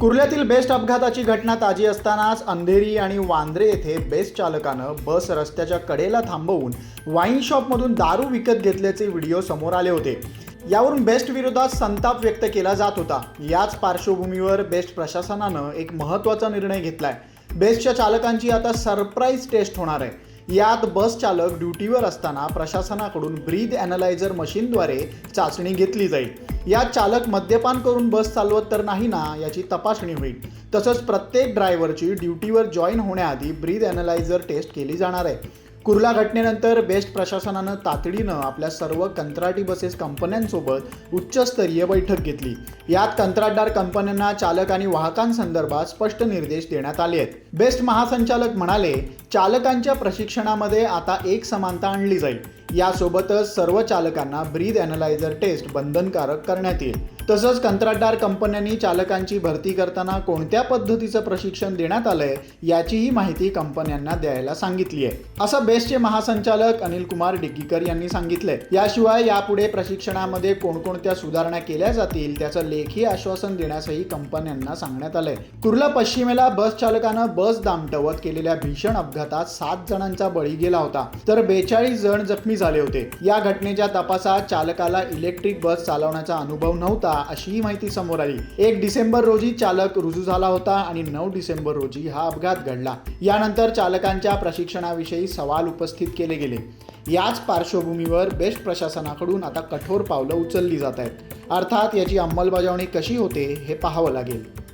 कुर्ल्यातील best अपघाताची घटना ताजी असतानाच अंधेरी आणि वांद्रे येथे बेस्ट चालकानं बस रस्त्याच्या कडेला थांबवून वाईन शॉपमधून दारू विकत घेतल्याचे व्हिडिओ समोर आले होते. यावरून बेस्ट विरोधात संताप व्यक्त केला जात होता. याच पार्श्वभूमीवर बेस्ट प्रशासनानं एक महत्त्वाचा निर्णय घेतलाय. बेस्टच्या चालकांची आता सरप्राईज टेस्ट होणार आहे. यात बस चालक ड्युटीवर असताना प्रशासनाकडून ब्रीद ॲनालायझर मशीनद्वारे चाचणी घेतली जाईल. यात चालक मद्यपान करून बस चालवत तर नाही ना याची तपासणी होईल. तसंच प्रत्येक ड्रायव्हरची ड्युटीवर जॉईन होण्याआधी ब्रीद ॲनालायझर टेस्ट केली जाणार आहे. कुर्ला घटनेनंतर बेस्ट प्रशासनानं तातडीनं आपल्या सर्व कंत्राटी बसेस कंपन्यांसोबत उच्चस्तरीय बैठक घेतली. यात कंत्राटदार कंपन्यांना चालक आणि वाहकांसंदर्भात स्पष्ट निर्देश देण्यात आले आहेत. बेस्ट महासंचालक म्हणाले चालकांच्या प्रशिक्षणामध्ये आता एक समानता आणली जाईल. यासोबतच सर्व चालकांना ब्रीद ॲनालायझर टेस्ट बंधनकारक करण्यात येईल. तसंच कंत्राटदार कंपन्यांनी चालकांची भरती करताना कोणत्या पद्धतीचं प्रशिक्षण देण्यात आलंय याचीही माहिती कंपन्यांना द्यायला सांगितली आहे. असं बेस्टचे महासंचालक अनिल कुमार डिग्गीकर यांनी सांगितलंय. याशिवाय यापुढे प्रशिक्षणामध्ये कोणकोणत्या सुधारणा केल्या जातील त्याचं लेखी आश्वासन देण्यासही कंपन्यांना सांगण्यात आलंय. कुर्ला पश्चिमेला बस चालकानं बस दामटवत केलेल्या भीषण अपघातात सात जणांचा बळी गेला होता. तर बेचाळीस जण जखमी झाले होते. या घटनेच्या तपासात चालकाला इलेक्ट्रिक बस चालवण्याचा अनुभव नव्हता अशीही माहिती समोर आली. एक डिसेंबर रोजी चालक रुजू झाला होता आणि नऊ डिसेंबर रोजी हा अपघात घडला. यानंतर चालकांच्या प्रशिक्षणाविषयी सवाल उपस्थित केले गेले. याच पार्श्वभूमीवर बेस्ट प्रशासनाकडून आता कठोर पावलं उचलली जात आहेत. अर्थात याची अंमलबजावणी कशी होते हे पाहावं लागेल.